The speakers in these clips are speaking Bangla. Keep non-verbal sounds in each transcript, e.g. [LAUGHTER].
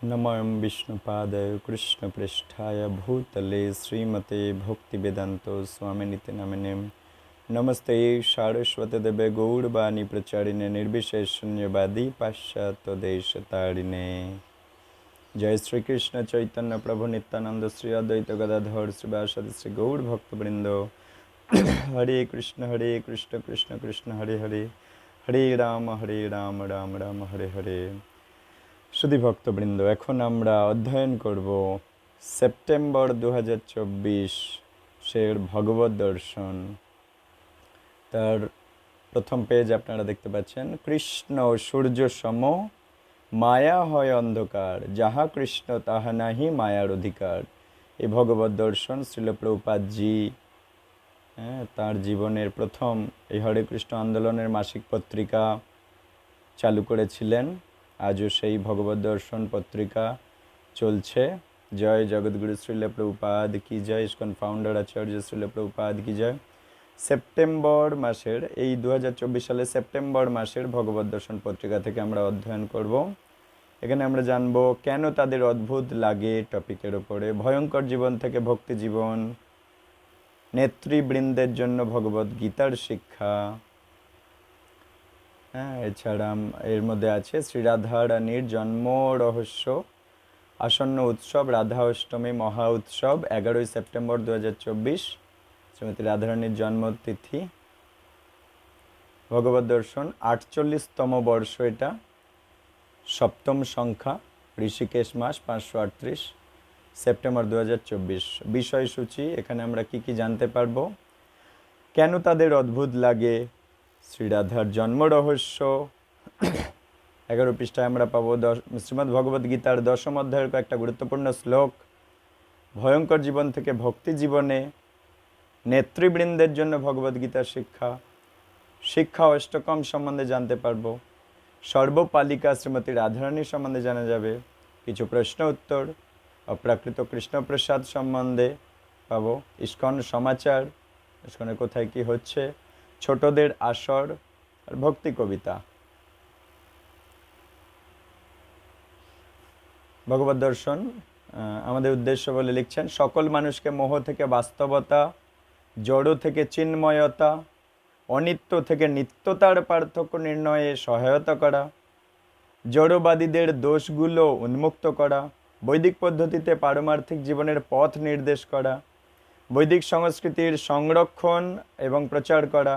নমম বিষ্ণুপাদায় কৃষ্ণপৃষ্ঠায় ভূতলে শ্রীমতে ভক্তিবেদান্ত স্বামিনীতি নামিনে নমস্তে সারস্বতদেবে গৌরবাণী প্রচারিণে নির্বিশেষ শূন্যবাদী পাশ্চাত্য দেশ তাড়িনে জয় শ্রীকৃষ্ণ চৈতন্য প্রভু নিত্যানন্দ শ্রী অদ্বৈত গদাধর শ্রীবাসদি শ্রী গৌর ভক্তবৃন্দ হরে কৃষ্ণ হরে কৃষ্ণ কৃষ্ণ কৃষ্ণ হরে হরে হরে রাম হরে রাম রাম রাম হরে হরে শুধু ভক্তবৃন্দ এখন আমরা অধ্যয়ন করব সেপ্টেম্বর দু হাজার চব্বিশ সের ভগবত দর্শন। তার প্রথম পেজ আপনারা দেখতে পাচ্ছেন, কৃষ্ণ সূর্য সম, মায়া হয় অন্ধকার, যাহা কৃষ্ণ তাহা নাহি মায়ার অধিকার। এই ভগবত দর্শন শ্রীল প্রভুপাদজি হ্যাঁ তার জীবনের প্রথম এই হরে কৃষ্ণ আন্দোলনের মাসিক পত্রিকা চালু করেছিলেন। আজও সেই ভগবত দর্শন পত্রিকা চলছে। জয় জগৎগুরু শ্রীল প্রভুপাদ কি জয়, ইস্কন ফাউন্ডার আচার্য শ্রীল প্রভুপাদ কি জয়। সেপ্টেম্বর মাসের, এই দু হাজার চব্বিশ সালে সেপ্টেম্বর মাসের ভগবত দর্শন পত্রিকা থেকে আমরা অধ্যয়ন করব। এখানে আমরা জানব, কেন তাদের অদ্ভুত লাগে টপিকের ওপরে ভয়ঙ্কর জীবন থেকে ভক্তি জীবন, নেতৃবৃন্দের জন্য ভগবত গীতার শিক্ষা হ্যাঁ এছাড়া এর মধ্যে আছে শ্রী রাধা রানীর জন্ম রহস্য আসন্ন উৎসব রাধা অষ্টমী মহা উৎসব, এগারোই সেপ্টেম্বর দু হাজার চব্বিশ, শ্রীমতী রাধারানীর জন্মতিথি। ভগবত দর্শন, আটচল্লিশতম বর্ষ এটা, সপ্তম সংখ্যা, ঋষিকেশ মাস পাঁচশো আটত্রিশ, সেপ্টেম্বর দু হাজার চব্বিশ। বিষয়সূচি, এখানে আমরা কি কি জানতে পারব? কেন তাদের অদ্ভুত লাগে? শ্রীরাধার জন্ম রহস্য। এগারো পৃষ্ঠায় আমরা পাবো দশ শ্রীমদ্ ভগবদ গীতার দশম অধ্যায়ের কয়েকটা গুরুত্বপূর্ণ শ্লোক। ভয়ঙ্কর জীবন থেকে ভক্তি জীবনে নেতৃবৃন্দের জন্য ভগবদ গীতার শিক্ষা। শিক্ষা অষ্টকম সম্বন্ধে জানতে পারব। সর্বপালিকা শ্রীমতী রাধারানীর সম্বন্ধে জানা যাবে। কিছু প্রশ্ন উত্তর। অপ্রাকৃত কৃষ্ণপ্রসাদ সম্বন্ধে পাবো। ইস্কন সমাচার। ইস্কনে কোথায় কি হচ্ছে? ছোটদের আসর আর ভক্তি কবিতা। ভগবত দর্শন আমাদের উদ্দেশ্য বলে লিখছেন, সকল মানুষকে মোহ থেকে বাস্তবতা, জড় থেকে চিন্ময়তা, অনিত্য থেকে নিত্যতার পার্থক্য নির্ণয়ে সহায়তা করা, জড়বাদীদের দোষগুলো উন্মুক্ত করা, বৈদিক পদ্ধতিতে পারমার্থিক জীবনের পথ নির্দেশ করা বৈদিক সংস্কৃতির সংরক্ষণ এবং প্রচার করা,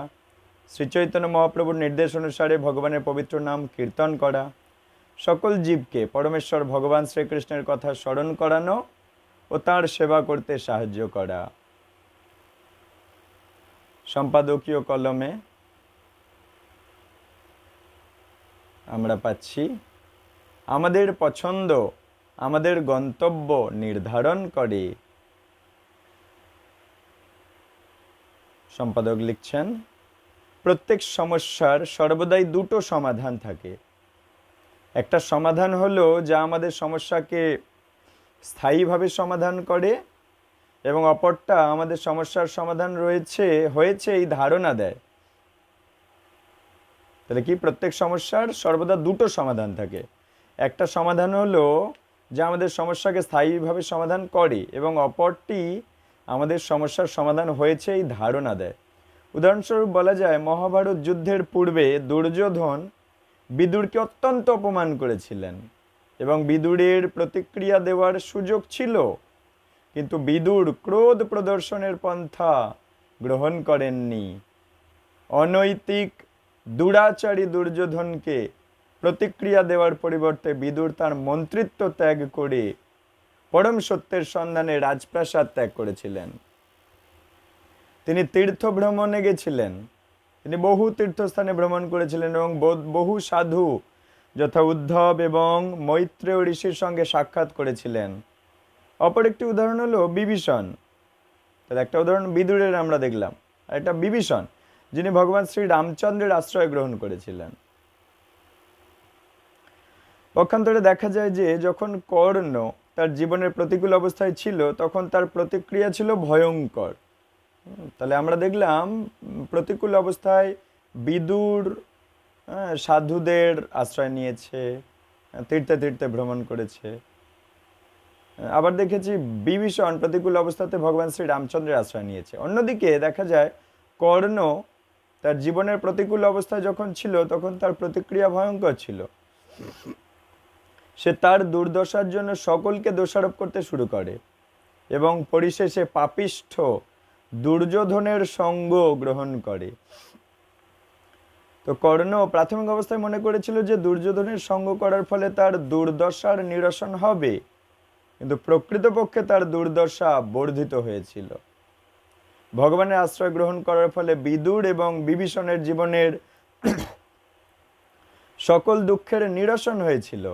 শ্রীচৈতন্য মহাপ্রভুর নির্দেশ অনুসারে ভগবানের পবিত্র নাম কীর্তন করা, সকল জীবকে পরমেশ্বর ভগবান শ্রীকৃষ্ণের কথা স্মরণ করানো ও তার সেবা করতে সাহায্য করা। সম্পাদকীয় কলমে আমরা পাচ্ছি, আমাদের পছন্দ, আমাদের গন্তব্য নির্ধারণ করে। সম্পাদক লিখছেন, প্রত্যেক সমস্যার সর্বদাই দুটো সমাধান থাকে। একটা সমাধান হলো যা আমাদের সমস্যাকে স্থায়ীভাবে সমাধান করে এবং অপরটা আমাদের সমস্যার সমাধান রয়েছে, হয়েছে এই ধারণা দেয়। তাহলে কি প্রত্যেক সমস্যার সর্বদা দুটো সমাধান থাকে? একটা সমাধান হলো যা আমাদের সমস্যাকে স্থায়ীভাবে সমাধান করে এবং অপরটি আমাদের সমস্যার সমাধান হয়েছে এই ধারণা দেয়। উদাহরণস্বরূপ বলা যায়, মহাভারত যুদ্ধের পূর্বে দুর্যোধন বিদুরকে অত্যন্ত অপমান করেছিলেন এবং বিদুরের প্রতিক্রিয়া দেওয়ার সুযোগ ছিল। কিন্তু বিদুর ক্রোধ প্রদর্শনের পন্থা গ্রহণ করেননি। অনৈতিক দুরাচারী দুর্যোধনকে প্রতিক্রিয়া দেওয়ার পরিবর্তে বিদুর তার মন্ত্রিত্ব ত্যাগ করে পরম সত্যের সন্ধানে রাজপ্রাসাদ ত্যাগ করেছিলেন। তিনি তীর্থ ভ্রমণে গেছিলেন। তিনি বহু তীর্থস্থানে ভ্রমণ করেছিলেন এবং বহু সাধু যথা উদ্ধব এবং মৈত্রেয় ঋষির সঙ্গে সাক্ষাৎ করেছিলেন। অপর একটি উদাহরণ হলো বিভীষণ। তাহলে একটা উদাহরণ বিদুরের আমরা দেখলাম। আর একটা বিভীষণ, যিনি ভগবান শ্রী রামচন্দ্রের আশ্রয় গ্রহণ করেছিলেন। পক্ষান্তরে দেখা যায় যে যখন কর্ণ তার জীবনের প্রতিকূল অবস্থায় ছিল তখন তার প্রতিক্রিয়া ছিল ভয়ঙ্কর। তাহলে আমরা দেখলাম প্রতিকূল অবস্থায় বিদুর হ্যাঁ, সাধুদের আশ্রয় নিয়েছে তীর্থে তীর্থে ভ্রমণ করেছে। আবার দেখেছি বিভীষণ প্রতিকূল অবস্থাতে ভগবান শ্রী রামচন্দ্রের আশ্রয় নিয়েছে। অন্যদিকে দেখা যায় কর্ণ তার জীবনের প্রতিকূল অবস্থায় যখন ছিল তখন তার প্রতিক্রিয়া ভয়ঙ্কর ছিল। সে তার দুর্দশার জন্য সকলকে দোষারোপ করতে শুরু করে এবং পরিশেষে পাপিষ্ঠ দুর্যোধনের সঙ্গ গ্রহণ করে। তো কর্ণ প্রাথমিক অবস্থায় মনে করেছিল যে দুর্যোধনের সঙ্গ করার ফলে তার দুর্দশার নিরসন হবে, কিন্তু প্রকৃতপক্ষে তার দুর্দশা বর্ধিত হয়েছিল। ভগবানের আশ্রয় গ্রহণ করার ফলে বিদুর এবং বিভীষণের জীবনের [CLEARS THROAT] সকল দুঃখের নিরসন হয়েছিল।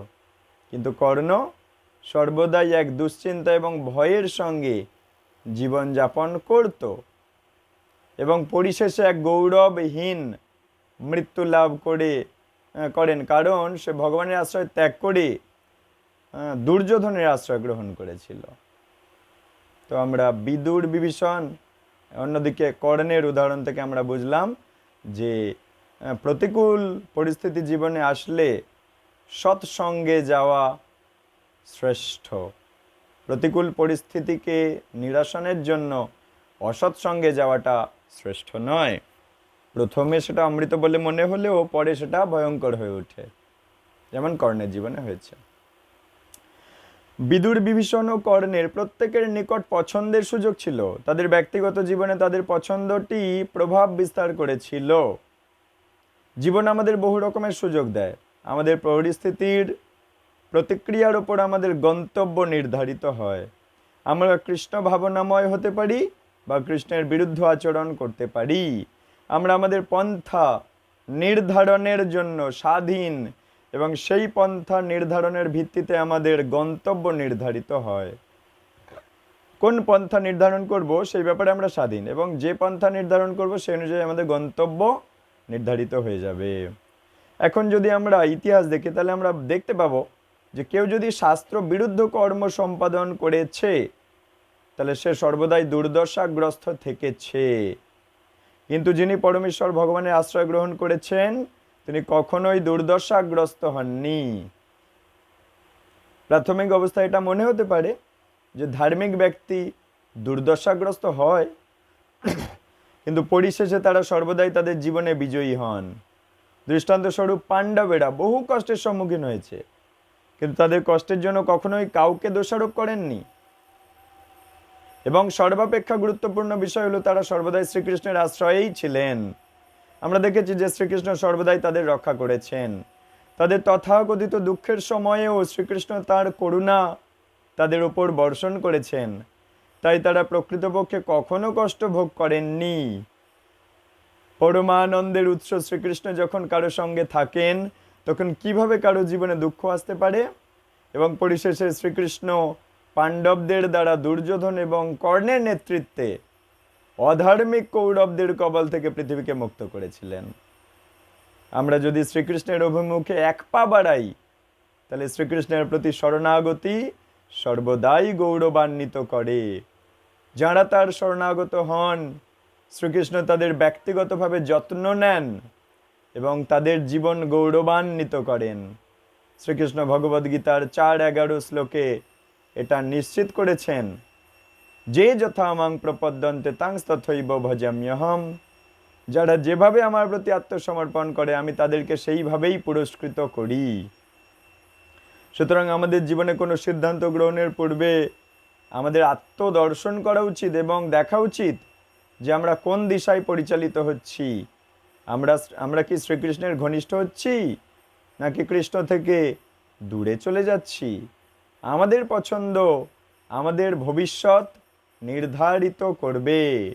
কিন্তু কর্ণ সর্বদাই এক দুশ্চিন্তা এবং ভয়ের সঙ্গে জীবনযাপন করত এবং পরিশেষে এক গৌরবহীন মৃত্যু লাভ করে করেন। কারণ সে ভগবানের আশ্রয় ত্যাগ করে দুর্যোধনের আশ্রয় গ্রহণ করেছিল। তো আমরা বিদুর বিভীষণ, অন্যদিকে কর্ণের উদাহরণ থেকে আমরা বুঝলাম যে প্রতিকূল পরিস্থিতি জীবনে আসলে সৎসঙ্গে যাওয়া শ্রেষ্ঠ। প্রতিকূল পরিস্থিতিকে নিরসনের জন্য অসৎসঙ্গে যাওয়াটা শ্রেষ্ঠ নয়। প্রথমে সেটা অমৃত বলে মনে হলেও পরে সেটা ভয়ঙ্কর হয়ে ওঠে। যেমন কর্ণের জীবনে হয়েছে। বিদুর বিভীষণ ও কর্ণের প্রত্যেকের নিকট পছন্দের সুযোগ ছিল। তাদের ব্যক্তিগত জীবনে তাদের পছন্দটি প্রভাব বিস্তার করেছিল। জীবন আমাদের বহু রকমের সুযোগ দেয়। আমাদের পরিস্থিতির প্রতিক্রিয়ার ওপর আমাদের গন্তব্য নির্ধারিত হয়। আমরা কৃষ্ণ ভাবনাময় হতে পারি বা কৃষ্ণের বিরুদ্ধ আচরণ করতে পারি। আমরা আমাদের পন্থা নির্ধারণের জন্য স্বাধীন এবং সেই পন্থা নির্ধারণের ভিত্তিতে আমাদের গন্তব্য নির্ধারিত হয়। কোন পন্থা নির্ধারণ করব সেই ব্যাপারে আমরা স্বাধীন এবং যে পন্থা নির্ধারণ করব সেই অনুযায়ী আমাদের গন্তব্য নির্ধারিত হয়ে যাবে। এখন যদি আমরা ইতিহাস দেখি, তাহলে আমরা দেখতে পাবো যে কেউ যদি শাস্ত্র বিরুদ্ধ কর্ম সম্পাদন করেছে, তাহলে সে সর্বদাই দুর্দশাগ্রস্ত থেকেছে। কিন্তু যিনি পরমেশ্বর ভগবানের আশ্রয় গ্রহণ করেছেন, তিনি কখনোই দুর্দশাগ্রস্ত হননি। প্রাথমিক অবস্থায় এটা মনে হতে পারে যে ধার্মিক ব্যক্তি দুর্দশাগ্রস্ত হয়, কিন্তু পরিশেষে তারা সর্বদাই তাদের জীবনে বিজয়ী হন। দৃষ্টান্তস্বরূপ পাণ্ডবেরা বহু কষ্টের সম্মুখীন হয়েছে, কিন্তু তাদের কষ্টের জন্য কখনোই কাউকে দোষারোপ করেননি। এবং সর্বাপেক্ষা গুরুত্বপূর্ণ বিষয় হলো তারা সর্বদাই শ্রীকৃষ্ণের আশ্রয়েই ছিলেন। আমরা দেখেছি যে শ্রীকৃষ্ণ সর্বদাই তাদের রক্ষা করেছেন। তাদের তথাকথিত দুঃখের সময়েও শ্রীকৃষ্ণ তার করুণা তাদের উপর বর্ষণ করেছেন। তাই তারা প্রকৃতপক্ষে কখনো কষ্ট ভোগ করেননি। পরমানন্দের উৎস শ্রীকৃষ্ণ যখন কারও সঙ্গে থাকেন, তখন কীভাবে কারও জীবনে দুঃখ আসতে পারে? এবং পরিশেষে শ্রীকৃষ্ণ পাণ্ডবদের দ্বারা দুর্যোধন এবং কর্ণের নেতৃত্বে অধার্মিক কৌরবদের কবল থেকে পৃথিবীকে মুক্ত করেছিলেন। আমরা যদি শ্রীকৃষ্ণের অভিমুখে এক পা বাড়াই, তাহলে শ্রীকৃষ্ণের প্রতি শরণাগতি সর্বদাই গৌরবান্বিত করে। যারা তার শরণাগত হন শ্রীকৃষ্ণ তাদের ব্যক্তিগতভাবে যত্ন নেন এবং তাদের জীবন গৌরবান্বিত করেন। শ্রীকৃষ্ণ ভগবদ্গীতার চার এগারো শ্লোকে এটা নিশ্চিত করেছেন, যে যথা মাং প্রপদ্যন্তে তাং তথৈব ভজাম্যহম। যারা যেভাবে আমার প্রতি আত্মসমর্পণ করে, আমি তাদেরকে সেইভাবেই পুরস্কৃত করি। সুতরাং আমাদের জীবনে কোনো সিদ্ধান্ত গ্রহণের পূর্বে আমাদের আত্মদর্শন করা উচিত এবং দেখা উচিত যে আমরা কোন দিশায় পরিচালিত হচ্ছি? আমরা আমরা কি শ্রীকৃষ্ণের ঘনিষ্ঠ হচ্ছি? নাকি কৃষ্ণ থেকে দূরে চলে যাচ্ছি? আমাদের পছন্দ, আমাদের ভবিষ্যৎ নির্ধারিত করবে।